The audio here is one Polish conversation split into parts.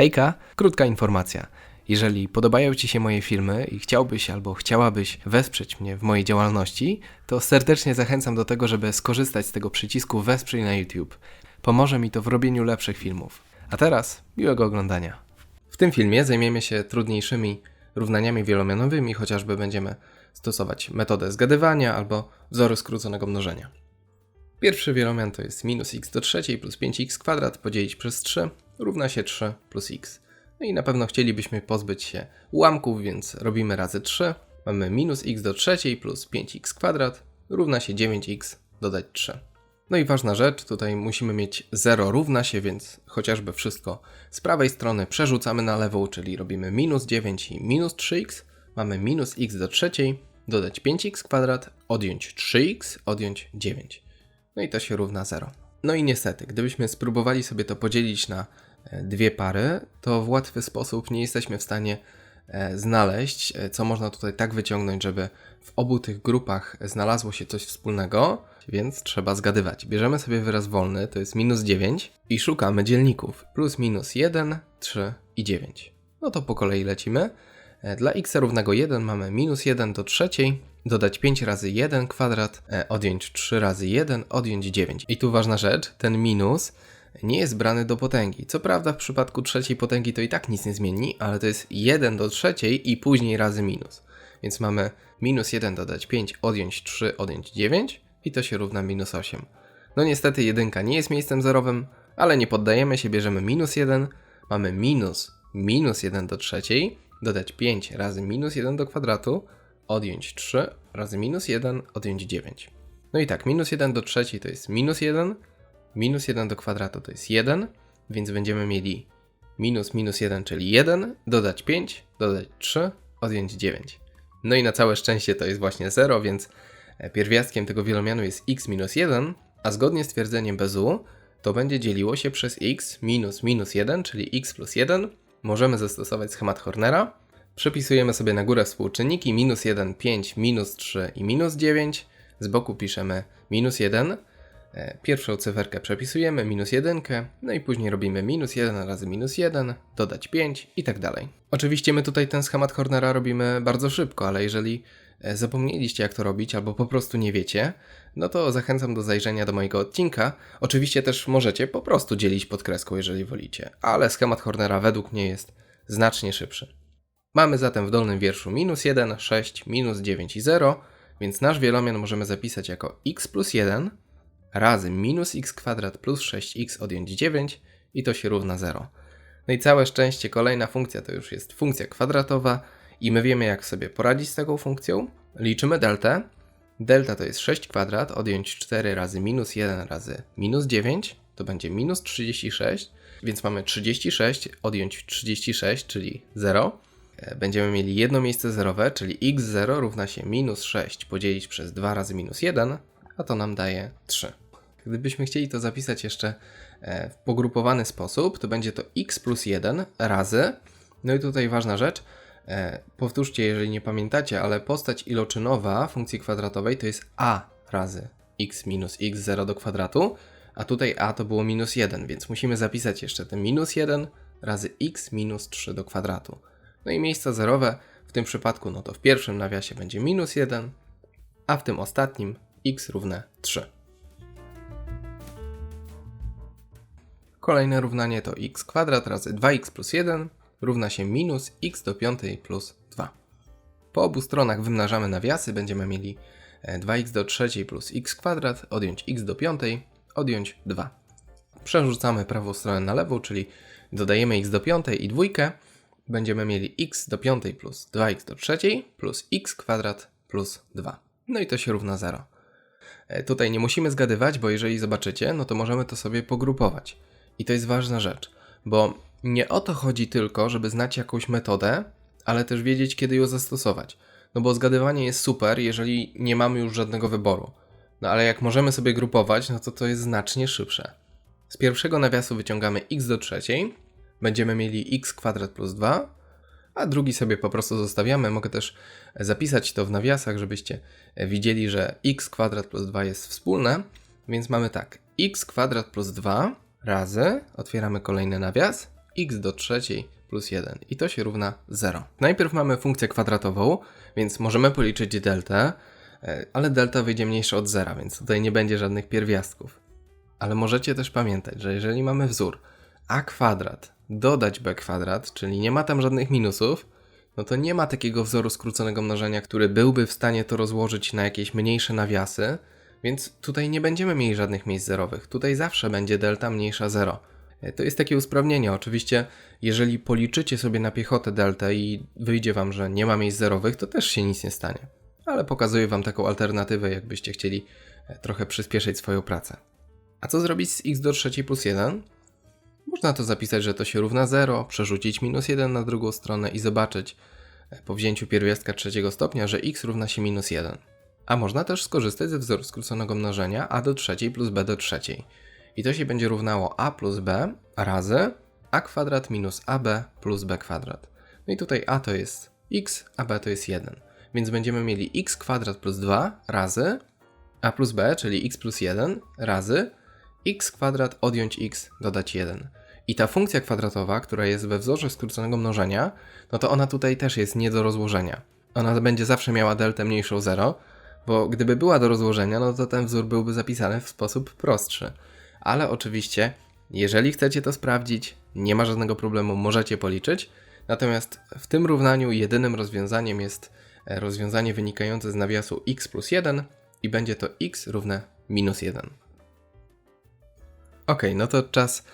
Hejka, krótka informacja. Jeżeli podobają Ci się moje filmy i chciałbyś albo chciałabyś wesprzeć mnie w mojej działalności, to serdecznie zachęcam do tego, żeby skorzystać z tego przycisku Wesprzyj na YouTube. Pomoże mi to w robieniu lepszych filmów. A teraz miłego oglądania. W tym filmie zajmiemy się trudniejszymi równaniami wielomianowymi, chociażby będziemy stosować metodę zgadywania albo wzory skróconego mnożenia. Pierwszy wielomian to jest minus x do trzeciej plus 5x kwadrat podzielić przez 3 równa się 3 plus x. No i na pewno chcielibyśmy pozbyć się ułamków, więc robimy razy 3. Mamy minus x do trzeciej plus 5x kwadrat równa się 9x dodać 3. No i ważna rzecz, tutaj musimy mieć 0 równa się, więc chociażby wszystko z prawej strony przerzucamy na lewą, czyli robimy minus 9 i minus 3x. Mamy minus x do trzeciej, dodać 5x kwadrat, odjąć 3x, odjąć 9. No i to się równa 0. No i niestety, gdybyśmy spróbowali sobie to podzielić na e, dwie pary, to w łatwy sposób nie jesteśmy w stanie e, znaleźć, e, co można tutaj tak wyciągnąć, żeby w obu tych grupach znalazło się coś wspólnego, więc trzeba zgadywać. Bierzemy sobie wyraz wolny, to jest minus 9 i szukamy dzielników. Plus minus 1, 3 i 9. No to po kolei lecimy. Dla x równego 1 mamy minus 1 do trzeciej, dodać 5 razy 1 kwadrat, e, odjąć 3 razy 1, odjąć 9. I tu ważna rzecz, ten minus nie jest brany do potęgi. Co prawda w przypadku trzeciej potęgi to i tak nic nie zmieni, ale to jest 1 do trzeciej i później razy minus. Więc mamy minus 1 dodać 5, odjąć 3, odjąć 9 i to się równa minus 8. No niestety jedynka nie jest miejscem zerowym, ale nie poddajemy się, bierzemy minus 1, mamy minus minus 1 do trzeciej, dodać 5 razy minus 1 do kwadratu, odjąć 3 razy minus 1, odjąć 9. No i tak, minus 1 do trzeciej to jest minus 1, minus 1 do kwadratu to jest 1, więc będziemy mieli minus minus 1, czyli 1, dodać 5, dodać 3, odjąć 9. No i na całe szczęście to jest właśnie 0, więc e, pierwiastkiem tego wielomianu jest x minus 1, a zgodnie z twierdzeniem BZU to będzie dzieliło się przez x minus minus 1, czyli x plus 1. Możemy zastosować schemat Hornera, Przepisujemy sobie na górę współczynniki minus 1, 5, minus 3 i minus 9. Z boku piszemy minus 1. E, pierwszą cyferkę przepisujemy, minus 1, no i później robimy minus 1 razy minus 1, dodać 5 i tak dalej. Oczywiście my tutaj ten schemat Hornera robimy bardzo szybko, ale jeżeli e, zapomnieliście jak to robić albo po prostu nie wiecie, no to zachęcam do zajrzenia do mojego odcinka. Oczywiście też możecie po prostu dzielić podkreską, jeżeli wolicie, ale schemat Hornera według mnie jest znacznie szybszy. Mamy zatem w dolnym wierszu minus 1, 6, minus 9 i 0, więc nasz wielomian możemy zapisać jako x plus 1 razy minus x kwadrat plus 6x odjąć 9 i to się równa 0. No i całe szczęście kolejna funkcja to już jest funkcja kwadratowa i my wiemy jak sobie poradzić z taką funkcją. Liczymy deltę. Delta to jest 6 kwadrat, odjąć 4 razy minus 1 razy minus 9, to będzie minus 36, więc mamy 36, odjąć 36, czyli 0. Będziemy mieli jedno miejsce zerowe, czyli x0 równa się minus 6 podzielić przez 2 razy minus 1, a to nam daje 3. Gdybyśmy chcieli to zapisać jeszcze e, w pogrupowany sposób, to będzie to x plus 1 razy, no i tutaj ważna rzecz, e, powtórzcie jeżeli nie pamiętacie, ale postać iloczynowa funkcji kwadratowej to jest a razy x minus x0 do kwadratu, a tutaj a to było minus 1, więc musimy zapisać jeszcze ten minus 1 razy x minus 3 do kwadratu. No i miejsca zerowe w tym przypadku, no to w pierwszym nawiasie będzie minus 1, a w tym ostatnim x równe 3. Kolejne równanie to x kwadrat razy 2x plus 1 równa się minus x do 5 plus 2. Po obu stronach wymnażamy nawiasy, będziemy mieli 2x e, do 3 plus x kwadrat, odjąć x do 5, odjąć 2. Przerzucamy prawą stronę na lewą, czyli dodajemy x do 5 i dwójkę, będziemy mieli x do piątej plus 2x do trzeciej plus x kwadrat plus 2. No i to się równa 0. E, tutaj nie musimy zgadywać, bo jeżeli zobaczycie, no to możemy to sobie pogrupować. I to jest ważna rzecz, bo nie o to chodzi tylko, żeby znać jakąś metodę, ale też wiedzieć, kiedy ją zastosować. No bo zgadywanie jest super, jeżeli nie mamy już żadnego wyboru. No ale jak możemy sobie grupować, no to to jest znacznie szybsze. Z pierwszego nawiasu wyciągamy x do trzeciej, będziemy mieli x kwadrat plus 2, a drugi sobie po prostu zostawiamy. Mogę też zapisać to w nawiasach, żebyście widzieli, że x kwadrat plus 2 jest wspólne. Więc mamy tak, x kwadrat plus 2 razy, otwieramy kolejny nawias, x do trzeciej plus 1 i to się równa 0. Najpierw mamy funkcję kwadratową, więc możemy policzyć deltę, e, ale delta wyjdzie mniejsza od 0, więc tutaj nie będzie żadnych pierwiastków. Ale możecie też pamiętać, że jeżeli mamy wzór a kwadrat dodać b kwadrat, czyli nie ma tam żadnych minusów, no to nie ma takiego wzoru skróconego mnożenia, który byłby w stanie to rozłożyć na jakieś mniejsze nawiasy, więc tutaj nie będziemy mieli żadnych miejsc zerowych. Tutaj zawsze będzie delta mniejsza 0. E, To jest takie usprawnienie. Oczywiście, jeżeli policzycie sobie na piechotę deltę i wyjdzie wam, że nie ma miejsc zerowych, to też się nic nie stanie. Ale pokazuję wam taką alternatywę, jakbyście chcieli e, trochę przyspieszyć swoją pracę. A co zrobić z x do trzeciej plus 1? Można to zapisać, że to się równa 0, przerzucić minus 1 na drugą stronę i zobaczyć e, po wzięciu pierwiastka trzeciego stopnia, że x równa się minus 1. A można też skorzystać ze wzoru skróconego mnożenia a do trzeciej plus b do trzeciej. I to się będzie równało a plus b razy a kwadrat minus ab plus b kwadrat. No i tutaj a to jest x, a b to jest 1. Więc będziemy mieli x kwadrat plus 2 razy a plus b, czyli x plus 1 razy x kwadrat odjąć x dodać 1. I ta funkcja kwadratowa, która jest we wzorze skróconego mnożenia, no to ona tutaj też jest nie do rozłożenia. Ona będzie zawsze miała deltę mniejszą 0, bo gdyby była do rozłożenia, no to ten wzór byłby zapisany w sposób prostszy. Ale oczywiście, jeżeli chcecie to sprawdzić, nie ma żadnego problemu, możecie policzyć. Natomiast w tym równaniu jedynym rozwiązaniem jest e, rozwiązanie wynikające z nawiasu x plus 1 i będzie to x równe minus 1. Ok, no to czas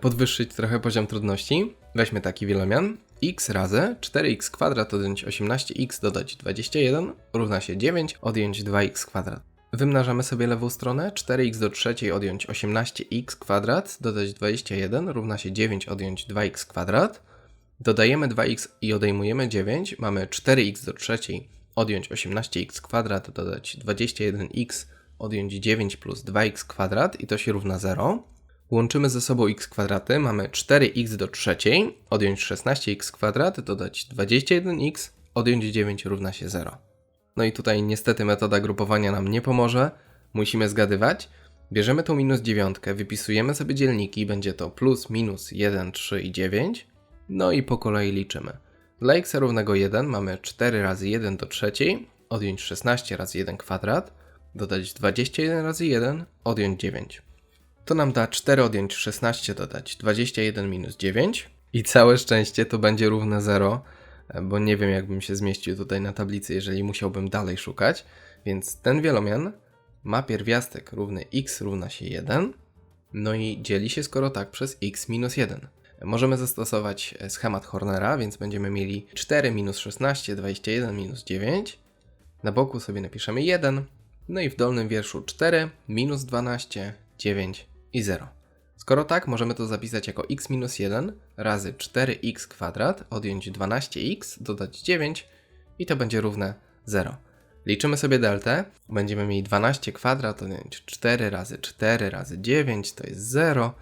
podwyższyć trochę poziom trudności. Weźmy taki wielomian. x razy 4x kwadrat odjąć 18x dodać 21 równa się 9 odjąć 2x kwadrat. Wymnażamy sobie lewą stronę. 4x do trzeciej odjąć 18x kwadrat dodać 21 równa się 9 odjąć 2x kwadrat. Dodajemy 2x i odejmujemy 9. Mamy 4x do trzeciej odjąć 18x kwadrat dodać 21x odjąć 9 plus 2x kwadrat i to się równa 0. Łączymy ze sobą x kwadraty, mamy 4x do trzeciej, odjąć 16x kwadrat, dodać 21x, odjąć 9 równa się 0. No i tutaj niestety metoda grupowania nam nie pomoże, musimy zgadywać. Bierzemy tą minus dziewiątkę, wypisujemy sobie dzielniki, będzie to plus, minus, 1, 3 i 9. No i po kolei liczymy. Dla x równego 1 mamy 4 razy 1 do trzeciej, odjąć 16 razy 1 kwadrat, dodać 21 razy 1, odjąć 9. To nam da 4 odjąć 16 dodać 21 minus 9 i całe szczęście to będzie równe 0, bo nie wiem jakbym się zmieścił tutaj na tablicy, jeżeli musiałbym dalej szukać, więc ten wielomian ma pierwiastek równy x równa się 1, no i dzieli się skoro tak przez x minus 1. Możemy zastosować schemat Hornera, więc będziemy mieli 4 minus 16, 21 minus 9. Na boku sobie napiszemy 1, no i w dolnym wierszu 4 minus 12, 9 i 0. Skoro tak, możemy to zapisać jako x minus 1 razy 4x kwadrat odjąć 12x dodać 9 i to będzie równe 0. Liczymy sobie deltę. Będziemy mieli 12 kwadrat odjąć 4 razy 4 razy 9 to jest 0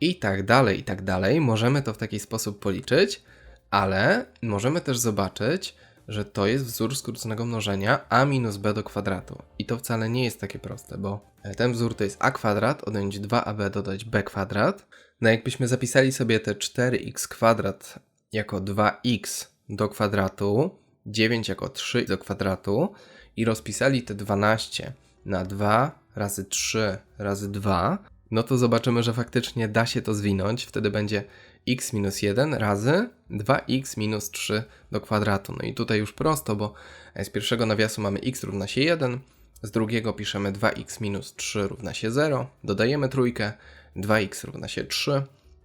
i tak dalej, i tak dalej. Możemy to w taki sposób policzyć, ale możemy też zobaczyć, że to jest wzór skróconego mnożenia a minus b do kwadratu. I to wcale nie jest takie proste, bo ten wzór to jest a kwadrat, odjąć 2ab dodać b kwadrat. No jakbyśmy zapisali sobie te 4x kwadrat jako 2x do kwadratu, 9 jako 3 do kwadratu i rozpisali te 12 na 2 razy 3 razy 2, no to zobaczymy, że faktycznie da się to zwinąć. Wtedy będzie x minus 1 razy 2x minus 3 do kwadratu. No i tutaj już prosto, bo z pierwszego nawiasu mamy x równa się 1, z drugiego piszemy 2x minus 3 równa się 0, dodajemy trójkę, 2x równa się 3,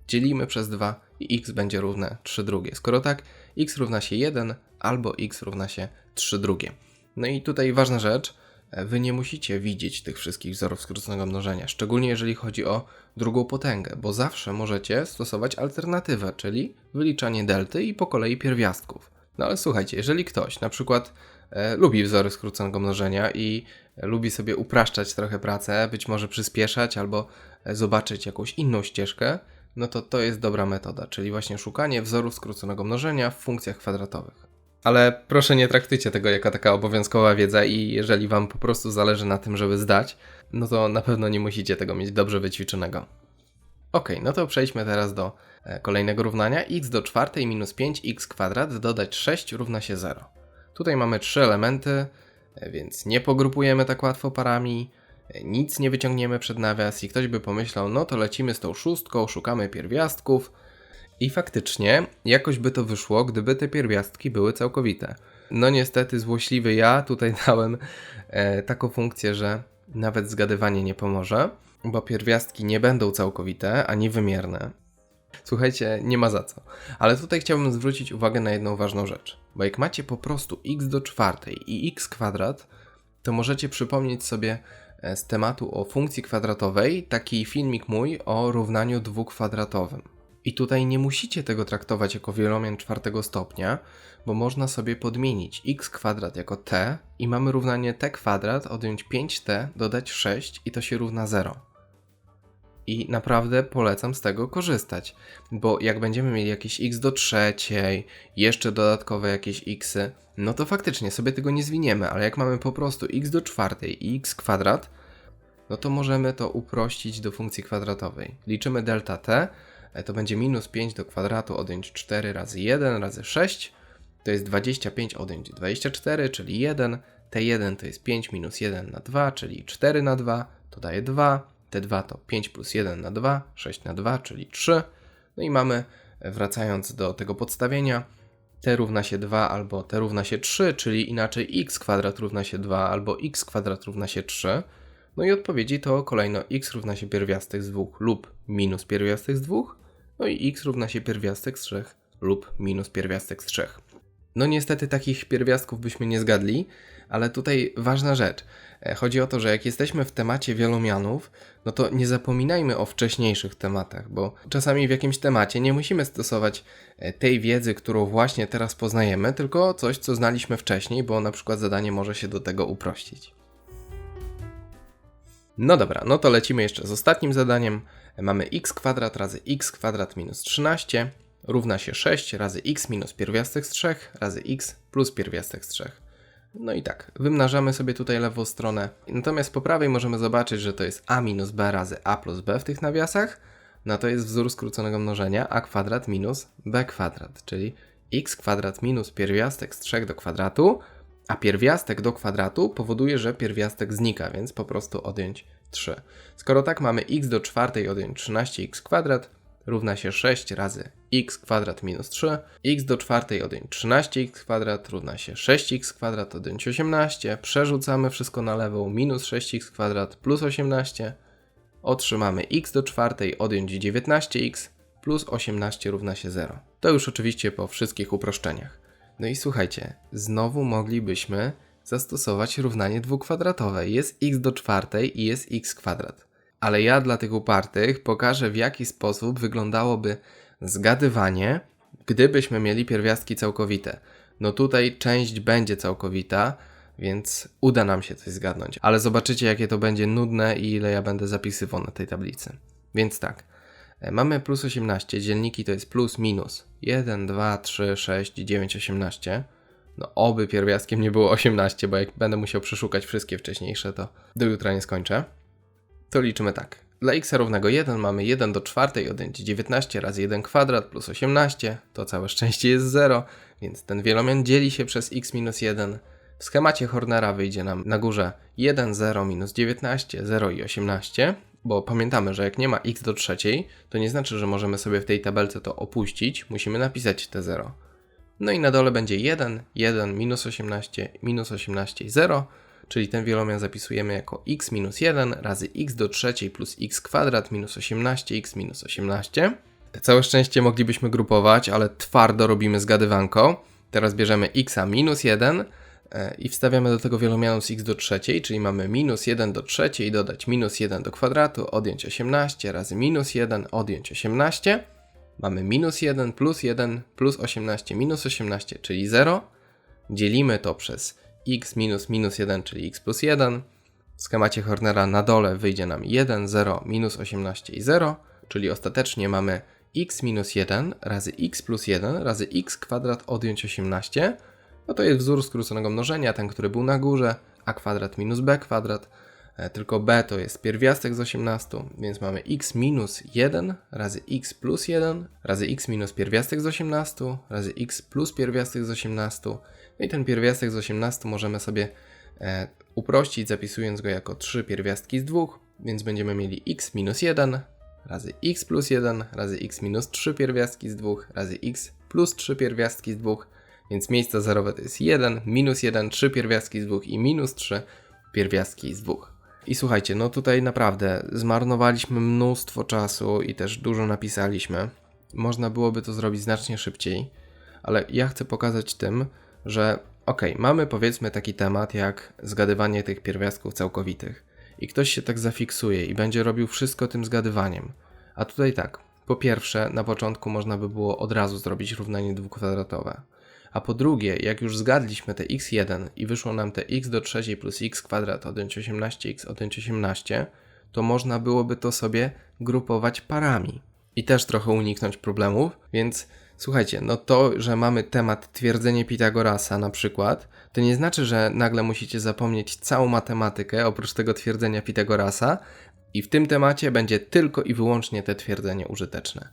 dzielimy przez 2 i x będzie równe 3 drugie. Skoro tak, x równa się 1 albo x równa się 3 drugie. No i tutaj ważna rzecz, Wy nie musicie widzieć tych wszystkich wzorów skróconego mnożenia, szczególnie jeżeli chodzi o drugą potęgę, bo zawsze możecie stosować alternatywę, czyli wyliczanie delty i po kolei pierwiastków. No ale słuchajcie, jeżeli ktoś na przykład e, lubi wzory skróconego mnożenia i e, lubi sobie upraszczać trochę pracę, być może przyspieszać albo e, zobaczyć jakąś inną ścieżkę, no to to jest dobra metoda, czyli właśnie szukanie wzorów skróconego mnożenia w funkcjach kwadratowych. Ale proszę nie traktujcie tego jako taka obowiązkowa wiedza i jeżeli wam po prostu zależy na tym, żeby zdać, no to na pewno nie musicie tego mieć dobrze wyćwiczonego. Ok, no to przejdźmy teraz do e, kolejnego równania. x do czwartej minus 5x kwadrat dodać 6 równa się 0. Tutaj mamy trzy elementy, e, więc nie pogrupujemy tak łatwo parami, e, nic nie wyciągniemy przed nawias i ktoś by pomyślał, no to lecimy z tą szóstką, szukamy pierwiastków i faktycznie jakoś by to wyszło, gdyby te pierwiastki były całkowite. No niestety złośliwy ja tutaj dałem e, taką funkcję, że nawet zgadywanie nie pomoże, bo pierwiastki nie będą całkowite ani wymierne. Słuchajcie, nie ma za co. Ale tutaj chciałbym zwrócić uwagę na jedną ważną rzecz. Bo jak macie po prostu x do czwartej i x kwadrat, to możecie przypomnieć sobie e, z tematu o funkcji kwadratowej taki filmik mój o równaniu dwukwadratowym. I tutaj nie musicie tego traktować jako wielomian czwartego stopnia, bo można sobie podmienić x kwadrat jako t i mamy równanie t kwadrat, odjąć 5t, dodać 6 i to się równa 0. I naprawdę polecam z tego korzystać, bo jak będziemy mieli jakieś x do trzeciej, jeszcze dodatkowe jakieś xy, no to faktycznie sobie tego nie zwiniemy, ale jak mamy po prostu x do czwartej i x kwadrat, no to możemy to uprościć do funkcji kwadratowej. Liczymy delta t, to będzie minus 5 do kwadratu odjąć 4 razy 1 razy 6, to jest 25 odjąć 24, czyli 1, t1 to jest 5 minus 1 na 2, czyli 4 na 2, to daje 2, T2 to 5 plus 1 na 2, 6 na 2, czyli 3. No i mamy, e, wracając do tego podstawienia, t równa się 2 albo t równa się 3, czyli inaczej x kwadrat równa się 2 albo x kwadrat równa się 3. No i odpowiedzi to kolejno x równa się pierwiastek z 2 lub minus pierwiastek z 2, no i x równa się pierwiastek z 3 lub minus pierwiastek z 3. No niestety takich pierwiastków byśmy nie zgadli, ale tutaj ważna rzecz. E, chodzi o to, że jak jesteśmy w temacie wielomianów, no to nie zapominajmy o wcześniejszych tematach, bo czasami w jakimś temacie nie musimy stosować e, tej wiedzy, którą właśnie teraz poznajemy, tylko coś, co znaliśmy wcześniej, bo na przykład zadanie może się do tego uprościć. No dobra, no to lecimy jeszcze z ostatnim zadaniem. Mamy x kwadrat razy x kwadrat minus 13 równa się 6 razy x minus pierwiastek z 3 razy x plus pierwiastek z 3. No i tak, wymnażamy sobie tutaj lewą stronę. Natomiast po prawej możemy zobaczyć, że to jest a minus b razy a plus b w tych nawiasach. No to jest wzór skróconego mnożenia a kwadrat minus b kwadrat, czyli x kwadrat minus pierwiastek z 3 do kwadratu, a pierwiastek do kwadratu powoduje, że pierwiastek znika, więc po prostu odjąć 3. Skoro tak mamy x do czwartej odjąć 13x kwadrat, równa się 6 razy x kwadrat minus 3, x do czwartej odjąć 13x kwadrat równa się 6x kwadrat odjąć 18, przerzucamy wszystko na lewą, minus 6x kwadrat plus 18, otrzymamy x do czwartej odjąć 19x plus 18 równa się 0. To już oczywiście po wszystkich uproszczeniach. No i słuchajcie, znowu moglibyśmy zastosować równanie dwukwadratowe. Jest x do czwartej i jest x kwadrat ale ja dla tych upartych pokażę w jaki sposób wyglądałoby zgadywanie, gdybyśmy mieli pierwiastki całkowite. No tutaj część będzie całkowita, więc uda nam się coś zgadnąć, ale zobaczycie jakie to będzie nudne i ile ja będę zapisywał na tej tablicy. Więc tak, mamy plus 18, dzielniki to jest plus minus 1, 2, 3, 6, 9, 18. No oby pierwiastkiem nie było 18, bo jak będę musiał przeszukać wszystkie wcześniejsze, to do jutra nie skończę to liczymy tak. Dla x równego 1 mamy 1 do czwartej odjąć 19 razy 1 kwadrat plus 18, to całe szczęście jest 0, więc ten wielomian dzieli się przez x minus 1. W schemacie Hornera wyjdzie nam na górze 1, 0 minus 19, 0 i 18, bo pamiętamy, że jak nie ma x do trzeciej, to nie znaczy, że możemy sobie w tej tabelce to opuścić, musimy napisać te 0. No i na dole będzie 1, 1, minus 18, minus 18 i 0, czyli ten wielomian zapisujemy jako x minus 1 razy x do trzeciej plus x kwadrat minus 18x minus 18. Te całe szczęście moglibyśmy grupować, ale twardo robimy zgadywanko. Teraz bierzemy x minus 1 e, i wstawiamy do tego wielomianu z x do trzeciej, czyli mamy minus 1 do trzeciej dodać minus 1 do kwadratu, odjąć 18 razy minus 1, odjąć 18. Mamy minus 1 plus 1 plus 18 minus 18, czyli 0. Dzielimy to przez x minus minus 1, czyli x plus 1. W schemacie Hornera na dole wyjdzie nam 1, 0, minus 18 i 0, czyli ostatecznie mamy x minus 1 razy x plus 1 razy x kwadrat odjąć 18. No to jest wzór skróconego mnożenia, ten, który był na górze, a kwadrat minus b kwadrat. e, tylko b to jest pierwiastek z 18, więc mamy x minus 1 razy x plus 1 razy x minus pierwiastek z 18 razy x plus pierwiastek z 18. No i ten pierwiastek z 18 możemy sobie e, uprościć, zapisując go jako 3 pierwiastki z 2, więc będziemy mieli x minus 1 razy x plus 1 razy x minus 3 pierwiastki z 2 razy x plus 3 pierwiastki z 2, więc miejsca zerowe to jest 1, minus 1, 3 pierwiastki z 2 i minus 3 pierwiastki z 2. I słuchajcie, no tutaj naprawdę zmarnowaliśmy mnóstwo czasu i też dużo napisaliśmy. Można byłoby to zrobić znacznie szybciej, ale ja chcę pokazać tym, że ok, mamy powiedzmy taki temat jak zgadywanie tych pierwiastków całkowitych i ktoś się tak zafiksuje i będzie robił wszystko tym zgadywaniem. A tutaj tak, po pierwsze, na początku można by było od razu zrobić równanie dwukwadratowe. A po drugie, jak już zgadliśmy te x1 i wyszło nam te x do trzeciej plus x kwadrat odjąć 18x odjąć 18, to można byłoby to sobie grupować parami i też trochę uniknąć problemów, więc słuchajcie, no to, że mamy temat twierdzenie Pitagorasa na przykład, to nie znaczy, że nagle musicie zapomnieć całą matematykę oprócz tego twierdzenia Pitagorasa i w tym temacie będzie tylko i wyłącznie te twierdzenie użyteczne.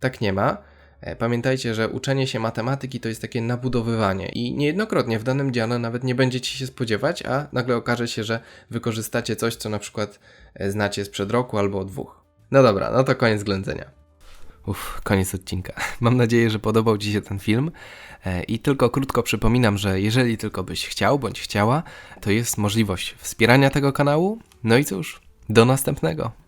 Tak nie ma. E, Pamiętajcie, że uczenie się matematyki to jest takie nabudowywanie i niejednokrotnie w danym dziale nawet nie będziecie się spodziewać, a nagle okaże się, że wykorzystacie coś, co na przykład e, znacie sprzed roku albo od dwóch. No dobra, no to koniec ględzenia. Uff, koniec odcinka. Mam nadzieję, że podobał Ci się ten film. E, I tylko krótko przypominam, że jeżeli tylko byś chciał bądź chciała, to jest możliwość wspierania tego kanału. No i cóż, do następnego.